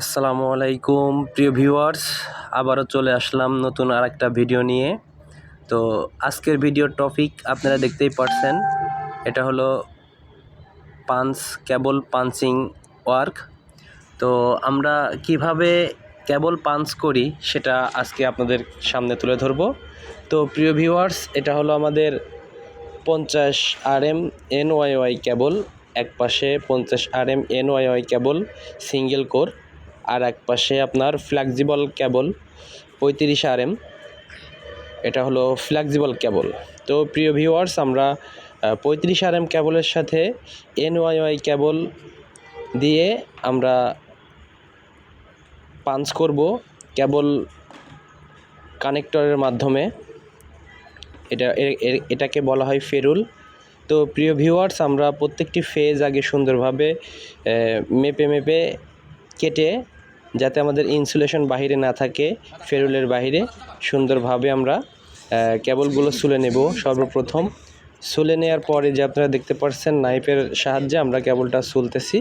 আসসালামু আলাইকুম, প্রিয় ভিউয়ার্স। আবারও চলে আসলাম নতুন আর একটা ভিডিও নিয়ে। তো আজকের ভিডিওর টপিক আপনারা দেখতেই পারছেন, এটা হলো পাঞ্চ কেবল পাঞ্চিং ওয়ার্ক। তো আমরা কীভাবে কেবল পাঞ্চ করি সেটা আজকে আপনাদের সামনে তুলে ধরব। তো প্রিয় ভিউয়ার্স, এটা হলো আমাদের পঞ্চাশ R M N Y Y cable এক পাশে পঞ্চাশ R M N Y Y cable, single core. আর এক পাশে আপনার ফ্লেক্সিবল কেবল পঁয়ত্রিশ আর এম এটা হলো ফ্লেক্সিবল কেবল তো প্রিয় ভিউয়ার্স আমরা পঁয়ত্রিশ আর এম কেবলের সাথে এন ওয়াই ওয়াই কেবল দিয়ে আমরা পাঞ্চ করব কেবল কানেক্টরের মাধ্যমে। এটা এটাকে বলা হয় ফেরুল তো প্রিয় ভিউয়ার্স আমরা প্রত্যেকটি ফেজ আগে সুন্দরভাবে মেপে মেপে কেটে যাতে আমাদের ইনসুলেশন বাহিরে না থাকে ফেরুলের বাইরে সুন্দরভাবে আমরা কেবলগুলো সুলে নেব সর্বপ্রথম। সুলে নেওয়ার পরে যে আপনারা দেখতে পাচ্ছেন নাইফের সাহায্যে আমরা কেবলটা সুলতেছি।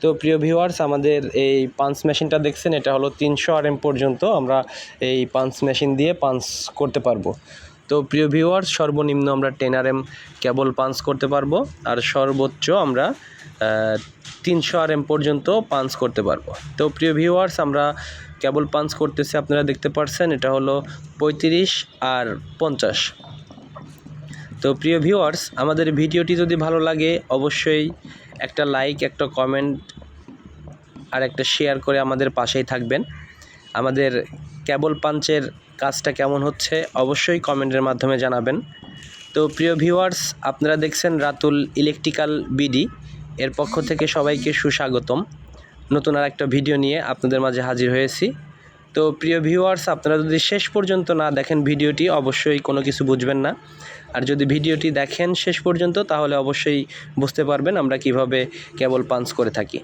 তো প্রিয় ভিউয়ার্স আমাদের এই পাঞ্চ মেশিনটা দেখছেন, এটা হলো তিনশো আর এম পর্যন্ত আমরা এই পাঞ্চ মেশিন দিয়ে পাঞ্চ করতে পারব। তো প্রিয় ভিউয়ার্স সর্বনিম্ন আমরা ten R M cable punch করতে পারব, আর সর্বোচ্চ আমরা তিনশো আর এম পর্যন্ত পাঞ্চ করতে পারব। তো প্রিয় ভিউয়ার্স আমরা কেবল পাঞ্চ করতেছি, আপনারা দেখতে পাচ্ছেন এটা হলো পঁয়ত্রিশ আর পঞ্চাশ। তো প্রিয় ভিউয়ার্স আমাদের ভিডিওটি যদি ভালো লাগে, অবশ্যই একটা লাইক একটা কমেন্ট আর একটা শেয়ার করে আমাদের পাশেই থাকবেন। আমাদের কেবল পাঞ্চের কাজটা কেমন হচ্ছে, অবশ্যই কমেন্টের মাধ্যমে জানাবেন। তো প্রিয় ভিউয়ার্স আপনারা দেখছেন রাতুল ইলেকট্রিক্যাল বিডি। এর পক্ষ থেকে সবাইকে সুস্বাগতম। নতুন আর একটা ভিডিও নিয়ে আপনাদের মাঝে হাজির হয়েছি। তো প্রিয় ভিউয়ার্স আপনারা যদি শেষ পর্যন্ত না দেখেন ভিডিওটি, অবশ্যই কোনো কিছু বুঝবেন না। আর যদি ভিডিওটি দেখেন শেষ পর্যন্ত, তাহলে অবশ্যই বুঝতে পারবেন আমরা কীভাবে কেবল পাঞ্চ করে থাকি।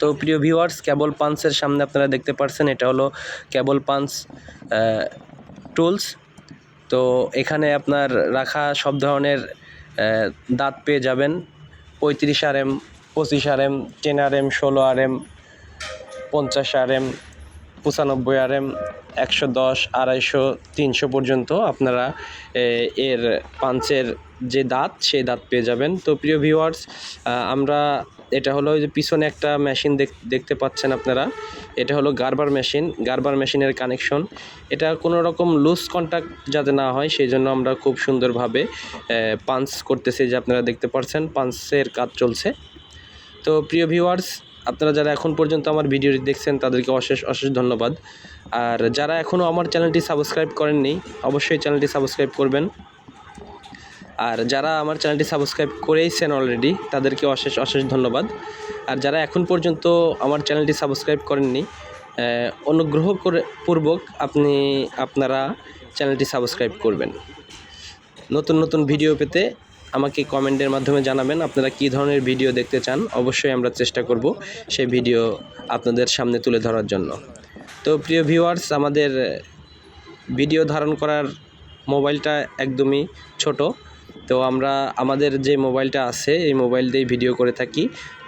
তো প্রিয় ভিউয়ার্স কেবল পাঞ্চের সামনে আপনারা দেখতে পারছেন, এটা হলো কেবল পাঞ্চ টুলস তো এখানে আপনার রাখা সব ধরনের দাঁত পেয়ে যাবেন। পঁয়ত্রিশ আর এম পঁচিশ R M ten R M ষোলো আর এম পঞ্চাশ আর এম পঁচানব্বই আর এম একশো দশ, আড়াইশো, তিনশো পর্যন্ত আপনারা এর পাঞ্চের যে দাঁত, সেই দাঁত পেয়ে যাবেন। তো প্রিয় ভিউয়ার্স আমরা এটা হলো ওই যে পিছনে একটা মেশিন দেখতে পাচ্ছেন আপনারা। এটা হলো গারবার মেশিন গারবার মেশিনের কানেকশন এটা কোনো রকম লুজ কন্ট্যাক্ট যাতে না হয়, সেই জন্য আমরা খুব সুন্দরভাবে পাঞ্চ করতেছি যে আপনারা দেখতে পাচ্ছেন পাঞ্চের কাজ চলছে। তো প্রিয় ভিউয়ার্স আপনারা যারা এখন পর্যন্ত আমার ভিডিওটি দেখছেন, তাদেরকে অশেষ অশেষ ধন্যবাদ। আর যারা এখনও আমার চ্যানেলটি সাবস্ক্রাইব করেননি, অবশ্যই চ্যানেলটি সাবস্ক্রাইব করবেন। আর যারা আমার চ্যানেলটি সাবস্ক্রাইব করেইছেন অলরেডি তাদেরকে অশেষ অশেষ ধন্যবাদ। আর যারা এখন পর্যন্ত আমার চ্যানেলটি সাবস্ক্রাইব করেননি অনুগ্রহ করে পূর্বক আপনি, আপনারা চ্যানেলটি সাবস্ক্রাইব করবেন। নতুন নতুন ভিডিও পেতে আমাকে কমেন্টের মাধ্যমে জানাবেন আপনারা কী ধরনের ভিডিও দেখতে চান। অবশ্যই আমরা চেষ্টা করব সেই ভিডিও আপনাদের সামনে তুলে ধরার জন্য। তো প্রিয় ভিউয়ার্স আমাদের ভিডিও ধারণ করার মোবাইলটা একদমই ছোট। তো আমরা আমাদের যে মোবাইলটা আছে, এই মোবাইল দিয়েই ভিডিও করে থাকি।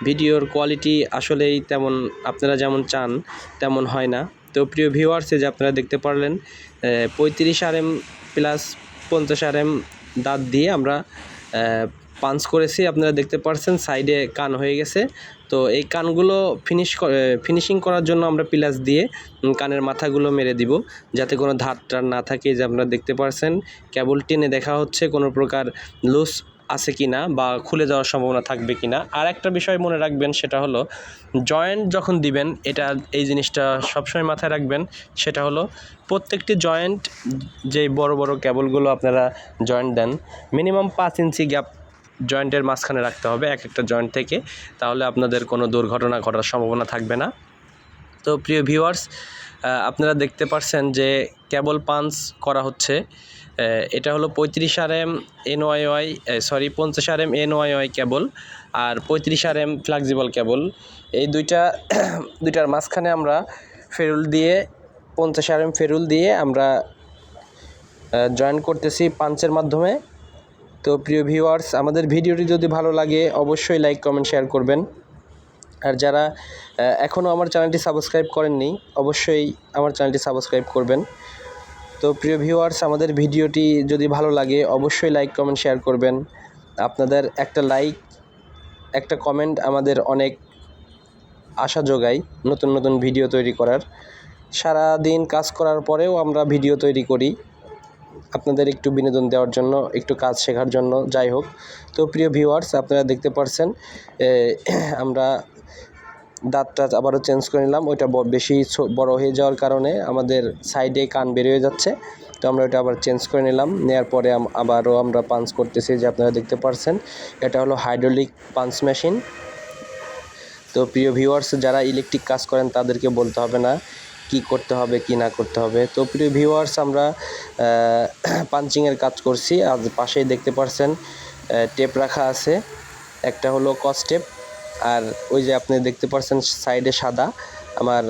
ভিডিওর কোয়ালিটি আসলেই তেমন, আপনারা যেমন চান, তেমন হয় না। তো প্রিয় ভিউয়ার্স যে আপনারা দেখতে পারলেন পঁয়ত্রিশ আর এম প্লাস পঞ্চাশ আর এম দাঁত দিয়ে আমরা পাঞ্চ করেছি, আপনারা দেখতে পাচ্ছেন সাইডে কান হয়ে গেছে। তো এই কানগুলো ফিনিশ ফিনিশিং করার জন্য আমরা প্লাস দিয়ে কানের মাথাগুলো মেরে দিব, যাতে কোনো ধার টার না থাকে যে আপনারা দেখতে পাচ্ছেন কেবল টেনে দেখা হচ্ছে কোনো প্রকার লুজ আছে কি না, বা খুলে যাওয়ার সম্ভাবনা থাকবে কি না। আর একটা বিষয় মনে রাখবেন, সেটা হলো জয়েন্ট যখন দিবেন, এটা, এই জিনিসটা সবসময় মাথায় রাখবেন, সেটা হলো, প্রত্যেকটি জয়েন্ট যে বড় বড় কেবলগুলো আপনারা জয়েন্ট দেন মিনিমাম পাঁচ ইঞ্চি গ্যাপ জয়েন্টের মাঝখানে রাখতে হবে এক একটা জয়েন্ট থেকে, তাহলে আপনাদের কোনো দুর্ঘটনা ঘটার সম্ভাবনা থাকবে না। তো প্রিয় ভিউয়ার্স আপনারা দেখতে পাচ্ছেন যে কেবল পাঞ্চ করা হচ্ছে। এটা হলো পঁয়ত্রিশ R M N Y Y sorry, পঞ্চাশ R M N Y Y cable আর পঁয়ত্রিশ আর এম ফ্লেক্সিবল কেবল। এই দুইটা, দুইটার মাঝখানে আমরা ফেরুল দিয়ে, পঞ্চাশ আর এম ফেরুল দিয়ে আমরা জয়েন করতেছি পাঞ্চের মাধ্যমে। তো প্রিয় ভিউয়ার্স, আমাদের ভিডিওটি যদি ভালো লাগে, অবশ্যই লাইক, কমেন্ট, শেয়ার করবেন। আর যারা এখনও আমার চ্যানেলটি সাবস্ক্রাইব করেননি, অবশ্যই আমার চ্যানেলটি সাবস্ক্রাইব করবেন। তো প্রিয় ভিউয়ার্স, আমাদের ভিডিওটি যদি ভালো লাগে, অবশ্যই লাইক, কমেন্ট, শেয়ার করবেন। আপনাদের একটা লাইক, একটা কমেন্ট আমাদের অনেক আশা যোগায় নতুন নতুন ভিডিও তৈরি করার। সারা দিন কাজ করার পরেও আমরা ভিডিও তৈরি করি। আপনাদের একটু বিনোদন দেওয়ার জন্য, একটু কাজ শেখার জন্য, যাই হোক। তো প্রিয় ভিউয়ার্স আপনারা দেখতে পারছেন আমরা দাঁতটা আবারও চেঞ্জ করে নিলাম। ওইটা বেশি বড় হয়ে যাওয়ার কারণে আমাদের সাইডে কান বেরিয়ে যাচ্ছে। তো আমরা ওটা আবার চেঞ্জ করে নিলাম। নেওয়ার পরে আবারও আমরা পাঞ্চ করতেছি যে আপনারা দেখতে পারছেন, এটা হলো হাইড্রোলিক পাঞ্চ মেশিন তো প্রিয় ভিউয়ার্স যারা ইলেকট্রিক কাজ করেন, তাদেরকে বলতে হবে না। কি করতে হবে, কি না করতে হবে। তো প্রিয় ভিউয়ার্স আমরা পাঞ্চিংয়ের কাজ করছি। আর পাশেই দেখতে পারছেন টেপ রাখা আছে। একটা হলো কস টেপ আর ওই যে আপনি দেখতে পারছেন সাইডে সাদা। আমার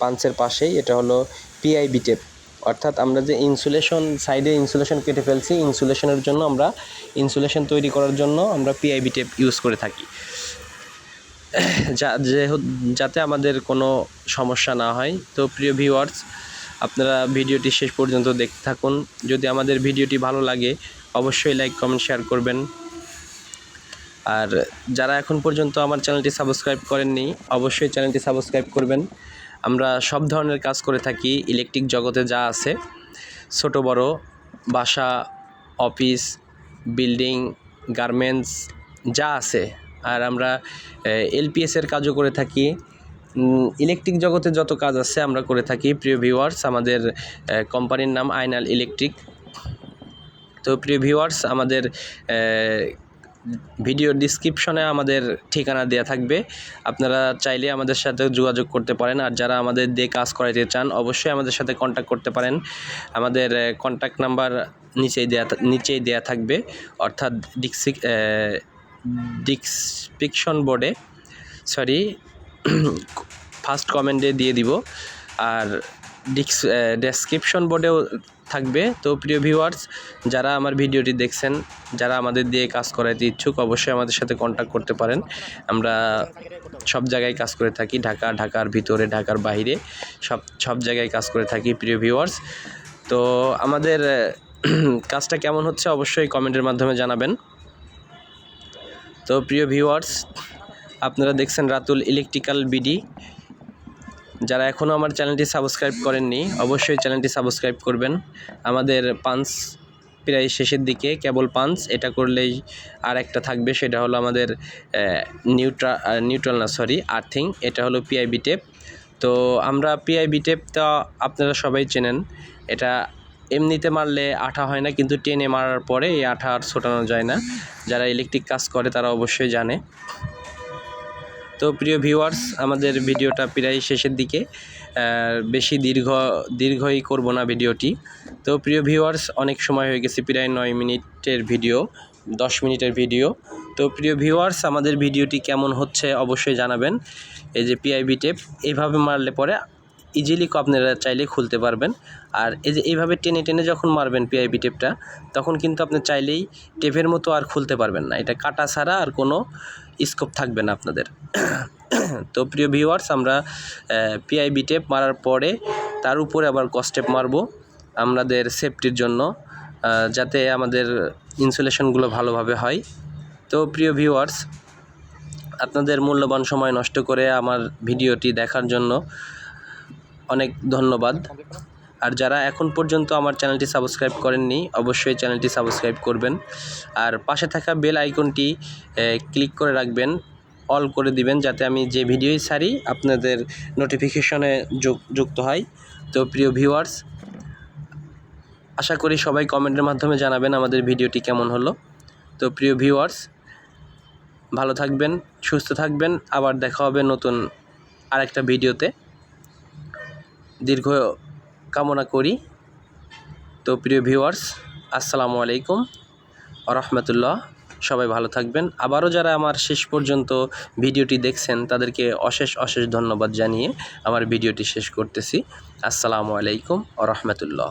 পাঞ্চের পাশেই এটা হলো পিআইবি টেপ অর্থাৎ আমরা যে ইনসুলেশন সাইডে ইনসুলেশন কেটে ফেলছি ইনসুলেশনের জন্য আমরা ইনসুলেশন তৈরি করার জন্য আমরা পিআইবি টেপ ইউজ করে থাকি। যা যাতে আমাদের কোনো সমস্যা না হয়। তো প্রিয় ভিউয়ার্স আপনারা ভিডিওটি শেষ পর্যন্ত দেখতে থাকুন। যদি আমাদের ভিডিওটি ভালো লাগে, অবশ্যই লাইক কমেন্ট শেয়ার করবেন। আর যারা এখন পর্যন্ত আমার চ্যানেলটি সাবস্ক্রাইব করেননি, অবশ্যই চ্যানেলটি সাবস্ক্রাইব করবেন। আমরা সব ধরনের কাজ করে থাকি ইলেকট্রিক জগতে যা আছে। ছোট, বড়, বাসা অফিস বিল্ডিং গার্মেন্টস যা আছে। আর আমরা এলপিএসের কাজও করে থাকি। ইলেকট্রিক জগতে যত কাজ আছে আমরা করে থাকি। প্রিয় ভিউয়ার্স আমাদের কোম্পানির নাম আইনাল ইলেকট্রিক তো প্রিয় ভিউয়ার্স আমাদের ভিডিও ডিসক্রিপশনে আমাদের ঠিকানা দেওয়া থাকবে। আপনারা চাইলে আমাদের সাথে যোগাযোগ করতে পারেন। আর যারা আমাদের দিয়ে কাজ করাইতে চান, অবশ্যই আমাদের সাথে কন্ট্যাক্ট করতে পারেন। আমাদের কন্ট্যাক্ট নাম্বার নিচেই দেয়া নিচেই দেয়া থাকবে। অর্থাৎ ডিক্সি ডিসক্রিপশন বোর্ডে সরি ফার্স্ট কমেন্টে দিয়ে দিব। আর ডিক্স ডেসক্রিপশন বোর্ডেও থাকবে। তো প্রিয় ভিউয়ার্স যারা আমার ভিডিওটি দেখছেন, যারা আমাদের দিয়ে কাজ করাইতে ইচ্ছুক, অবশ্যই আমাদের সাথে কন্ট্যাক্ট করতে পারেন। আমরা সব জায়গায় কাজ করে থাকি, ঢাকা, ঢাকার ভিতরে, ঢাকার বাইরে সব সব জায়গায় কাজ করে থাকি, প্রিয় ভিউয়ার্স তো আমাদের কাজটা কেমন হচ্ছে, অবশ্যই কমেন্টের মাধ্যমে জানাবেন। তো প্রিয় ভিউয়ার্স, আপনারা দেখছেন রাতুল ইলেকট্রিক্যাল বিডি। যারা এখনও আমার চ্যানেলটি সাবস্ক্রাইব করেননি, অবশ্যই চ্যানেলটি সাবস্ক্রাইব করবেন। আমাদের পাঞ্চ প্রায় শেষের দিকে, কেবল পাঞ্চ এটা করলেই আর একটা থাকবে, সেটা হলো আমাদের নিউট্রা নিউট্রাল না, সরি, আর্থিং, এটা হলো পিআইবি টেপ। তো আমরা পিআইবি টেপটা আপনারা সবাই চেনেন, এটা এমনিতে মারলে আঠা হয় না, কিন্তু টেনে মারার পরে এই আঠা আর ছোটানো যায় না। যারা ইলেকট্রিক কাজ করে তারা অবশ্যই জানে। তো প্রিয় ভিউয়ার্স আমাদের ভিডিওটা প্রায় শেষের দিকে। বেশি দীর্ঘ, দীর্ঘই করব না ভিডিওটি। তো প্রিয় ভিউয়ার্স অনেক সময় হয়ে গেছে প্রায় নয় মিনিটের ভিডিও, দশ মিনিটের ভিডিও। তো প্রিয় ভিউয়ার্স আমাদের ভিডিওটি কেমন হচ্ছে অবশ্যই জানাবেন। এই যে পিআইবি টেপ এইভাবে মারলে পরে ইজিলি আপনারা চাইলে খুলতে পারবেন। আর এই যে এইভাবে টেনে টেনে যখন মারবেন পিআইবি টেপটা তখন কিন্তু আপনি চাইলেই টেপের মতো আর খুলতে পারবেন না। এটা কাটা ছাড়া আর কোনো স্কোপ থাকবে না আপনাদের। তো প্রিয় ভিউয়ার্স আমরা পিআইবি টেপ মারার পরে তার উপরে আবার কস্টেপ মারবো আমাদের সেফটির জন্য যাতে আমাদের ইনসুলেশনগুলো ভালোভাবে হয়। তো প্রিয় ভিউয়ার্স আপনাদের মূল্যবান সময় নষ্ট করে আমার ভিডিওটি দেখার জন্য অনেক ধন্যবাদ। আর যারা এখন পর্যন্ত আমার চ্যানেলটি সাবস্ক্রাইব করেননি, অবশ্যই চ্যানেলটি সাবস্ক্রাইব করবেন। আর পাশে থাকা বেল আইকনটি ক্লিক করে রাখবেন, অল করে দিবেন, যাতে আমি যে ভিডিওই ছাড়ি, আপনাদের নোটিফিকেশনে যুক্ত হয়। তো প্রিয় ভিউয়ার্স, আশা করি সবাই কমেন্টের মাধ্যমে জানাবেন আমাদের ভিডিওটি কেমন হলো। তো প্রিয় ভিউয়ার্স, ভালো থাকবেন, সুস্থ থাকবেন, আবার দেখা হবে নতুন আরেকটা ভিডিওতে। দীর্ঘ কামনা করি। তো প্রিয় ভিউয়ার্স আসসালামু আলাইকুম। রহমতুল্লাহ সবাই ভালো থাকবেন। আবারও যারা আমার শেষ পর্যন্ত ভিডিওটি দেখছেন, তাদেরকে অশেষ অশেষ ধন্যবাদ জানিয়ে আমার ভিডিওটি শেষ করতেছি। আসসালামু আলাইকুম রহমতুল্লাহ